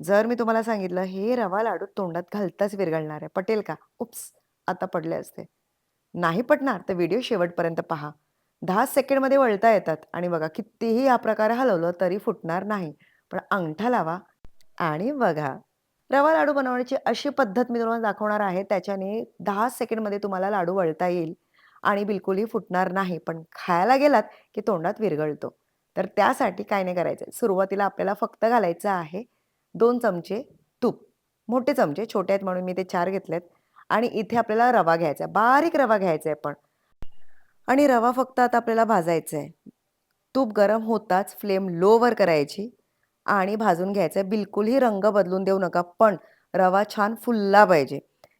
जर मी तुम्हाला सांगितलं, हे रवा लाडू तोंडात घालताच विरघळणार आहे, पटेल का? उप्स! आता पडले असते. नाही पटणार तर व्हिडिओ शेवटपर्यंत पहा. 10 सेकंडमध्ये वळता येतात आणि बघा कितीही या प्रकारे हलवलं तरी फुटणार नाही. पण अंगठा लावा आणि बघा. रवा लाडू बनवण्याची अशी पद्धत मी तुम्हाला दाखवणार आहे. त्याच्याने 10 सेकंडमध्ये तुम्हाला लाडू वळता येईल आणि बिलकुलही फुटणार नाही. पण खायला गेलात की तोंडात विरघळतो. तर त्यासाठी काय नाही करायचं. सुरुवातीला आपल्याला फक्त घालायचं आहे दोन चमचे तूप. मोठे चमचे, छोटे आहेत म्हणून मी ते चार घेतलेत आणि इथे आपल्याला रवा घ्यायचा आहे. बारीक रवा घ्यायचा आहे पण. आणि रवा फक्त आता आपल्याला भाजायचा आहे. तूप गरम होताच फ्लेम लोवर करायची आणि भाजून घ्यायचं आहे. बिलकुलही रंग बदलून देऊ नका. पण रवा छान फुलला पाहिजे,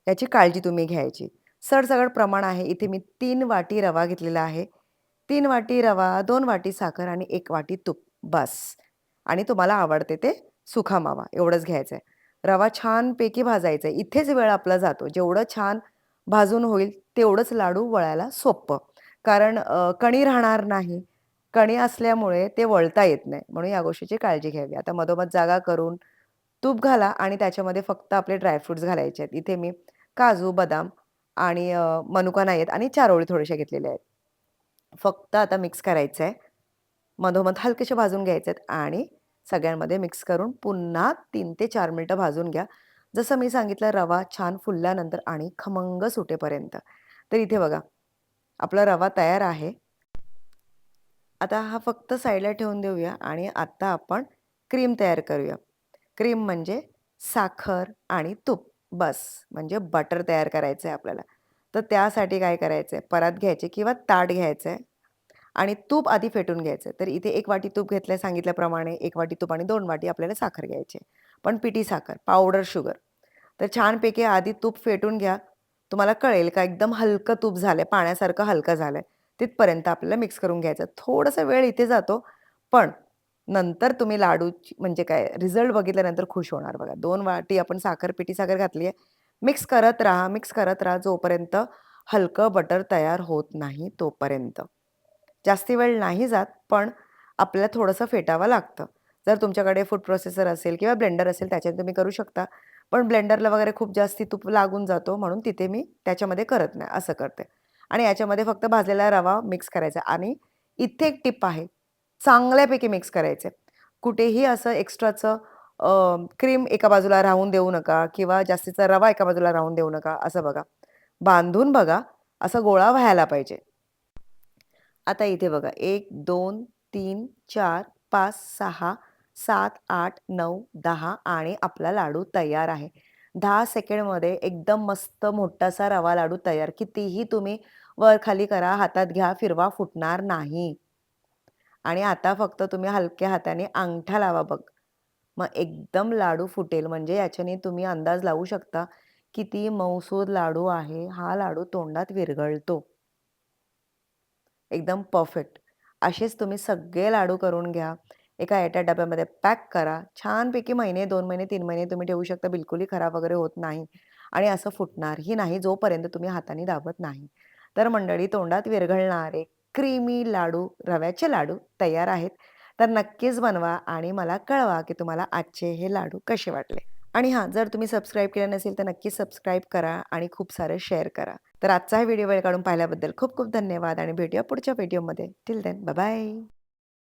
याची काळजी तुम्ही घ्यायची. सडसगड प्रमाण आहे. इथे मी तीन वाटी रवा घेतलेला आहे. तीन वाटी रवा, दोन वाटी साखर आणि एक वाटी तूप बस. आणि तुम्हाला आवडते ते सुखा मावा एवढंच घ्यायचं आहे. रवा छानपैकी भाजायचा आहे. इथेच वेळ आपला जातो. जेवढं छान भाजून होईल तेवढंच लाडू वळायला सोपं. कारण कणी राहणार नाही. कणी असल्यामुळे ते वळता येत नाही. म्हणून या गोष्टीची काळजी घ्यावी. आता मधोमध जागा करून तूप घाला आणि त्याच्यामध्ये फक्त आपले ड्रायफ्रुट्स घालायचे आहेत. इथे मी काजू, बदाम आणि मनुका नाही आहेत आणि चारोळी थोड्याशा घेतलेल्या आहेत. फक्त आता मिक्स करायचं आहे. मधोमध हलकेसे भाजून घ्यायचे आहेत आणि सगळ्यांमध्ये मिक्स करून पुन्हा तीन ते चार मिनिटं भाजून घ्या. जसं मी सांगितलं रवा छान फुलल्यानंतर आणि खमंग सुटेपर्यंत. तर इथे बघा, आपला रवा तयार आहे. आता हा फक्त साईडला ठेवून देऊया आणि आत्ता आपण क्रीम तयार करूया. क्रीम म्हणजे साखर आणि तूप बस. म्हणजे बटर तयार करायचं आहे आपल्याला. तर त्यासाठी काय करायचं आहे, परात घ्यायचे किंवा ताट घ्यायचं आहे आणि तूप आधी फेटून घ्यायचं आहे. तर इथे एक वाटी तूप घेतलं सांगितल्याप्रमाणे एक वाटी तूप आणि दोन वाटी आपल्याला साखर घ्यायची पण पिठी साखर, पावडर शुगर. तर छानपैकी आधी तूप फेटून घ्या. तुम्हाला कळेल का एकदम हलकं तूप झालं आहे पाण्यासारखं हलकं झालं आहे तिथपर्यंत आपल्याला मिक्स करून घ्यायचं. थोडासा वेळ इथे जातो, पण नंतर तुम्ही लाडूची म्हणजे काय रिझल्ट बघितल्यानंतर खुश होणार बघा. दोन वाटी आपण साखर, पिठी साखर घातली आहे. मिक्स करत राहा, मिक्स करत राहा जोपर्यंत हलकं बटर तयार होत नाही तोपर्यंत. जास्ती वेळ नाही जात, पण आपल्याला थोडंसं फेटावं लागतं. जर तुमच्याकडे फूड प्रोसेसर असेल किंवा ब्लेंडर असेल त्याच्याने तुम्ही करू शकता. पण ब्लेंडरला वगैरे खूप जास्ती तूप लागून जातो म्हणून तिथे मी त्याच्यामध्ये करत नाही, असं करते. आणि याच्यामध्ये फक्त भाजलेला रवा मिक्स करायचा आणि इथे एक टिप आहे. चांगल्यापैकी मिक्स करायचं आहे. कुठेही असं एक्स्ट्राचं क्रीम एका बाजूला राहून देऊ नका किंवा जास्तीचा रवा एका बाजूला राहून देऊ नका. असं बघा. बांधून बघा, असा गोळा व्हायला पाहिजे. आता इथे बघा 1, 2, 3, 4, 5, 6, 7, 8, 9, 10 आणि आपला लाडू तयार आहे. दहा सेकंडमध्ये एकदम मस्त मोठासा रवा लाडू तयार. कितीही तुम्ही वर-खाली करा, हातात घ्या, फिरवा, फुटणार नाही. आणि आता फक्त तुम्ही हलक्या हाताने अंगठा लावा बघ. मग एकदम लाडू फुटेल. म्हणजे याच्याने तुम्ही अंदाज लावू शकता किती मौसूद लाडू आहे. हा लाडू तोंडात विरघळतो. एकदम परफेक्ट. असेच तुम्ही सगळे लाडू करून घ्या. एका एटा डब्यामध्ये पॅक करा. छानपैकी महिने, 2 महिने, 3 महिने तुम्ही ठेवू शकता. बिलकुलही खराब वगैरे होत नाही आणि असं फुटणारही नाही जोपर्यंत तुम्ही हाताने दाबत नाही. तर मंडळी तोंडात विरघळणारे क्रीमी लाडू, रव्याचे लाडू तयार आहेत. तर नक्कीच बनवा आणि मला कळवा की तुम्हाला आजचे हे लाडू कसे वाटले. आणि हां, जर तुम्ही सबस्क्राईब केलं नसेल तर नक्कीच सबस्क्राईब करा आणि खूप सारं शेअर करा. तर आजचा हा व्हिडिओ वेळ काढून पाहिल्याबद्दल खूप खूप धन्यवाद आणि भेटूया पुढच्या व्हिडिओमध्ये. Till then bye bye.